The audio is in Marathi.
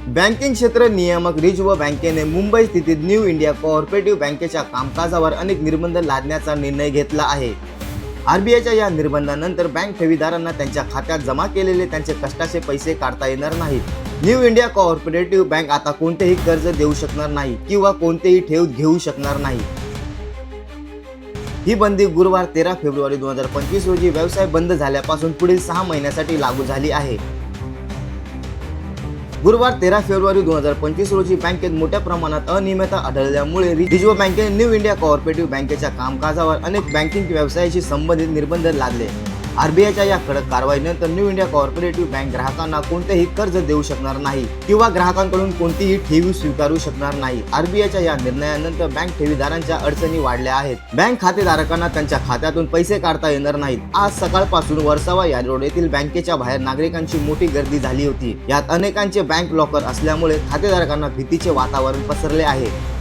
बँकिंग क्षेत्र नियामक रिझर्व्ह बँकेने मुंबई स्थितीत न्यू इंडिया कोऑपरेटिव्ह बँकेच्या कामकाजावर अनेक निर्बंध लादण्याचा निर्णय घेतला आहे. आरबीआयच्या या निर्बंधानंतर बँक ठेवीदारांना त्यांच्या खात्यात जमा केलेले त्यांचे कष्टाचे पैसे काढता येणार नाहीत. न्यू इंडिया कोऑपरेटिव्ह बँक आता कोणतेही कर्ज देऊ शकणार नाही किंवा कोणतेही ठेव घेऊ शकणार नाही. ही बंदी गुरुवार तेरा फेब्रुवारी दोन हजार पंचवीस रोजी व्यवसाय बंद झाल्यापासून पुढील सहा महिन्यासाठी लागू झाली आहे. गुरुवार तेरा फेब्रुवारी दोन हजार पंचवीस रोजी बँकेत मोठ्या प्रमाणात अनियमितता आढळल्यामुळे रिझर्व्ह बँकेने न्यू इंडिया कॉर्पोरेटिव्ह बँकेच्या कामकाजावर अनेक बँकिंग व्यवसायाशी संबंधित निर्बंध लादले. आरबीआयच्या या कडक कारवाईनंतर न्यू इंडिया कॉर्पोरेटिव्ह बँक ग्राहकांना कोणतेही कर्ज देऊ शकणार नाही किंवा ग्राहकांकडून कोणतीही ठेवी स्वीकारू शकणार नाही. आरबीआयच्या या निर्णयानंतर बँक ठेवीदारांच्या अडचणी वाढल्या आहेत. बँक खातेधारकांना त्यांच्या खात्यातून पैसे काढता येणार नाहीत. आज सकाळपासून वर्सावा या रोड येथील बँकेच्या बाहेर नागरिकांची मोठी गर्दी झाली होती. यात अनेकांचे बँक लॉकर असल्यामुळे खातेधारकांना भीतीचे वातावरण पसरले आहे.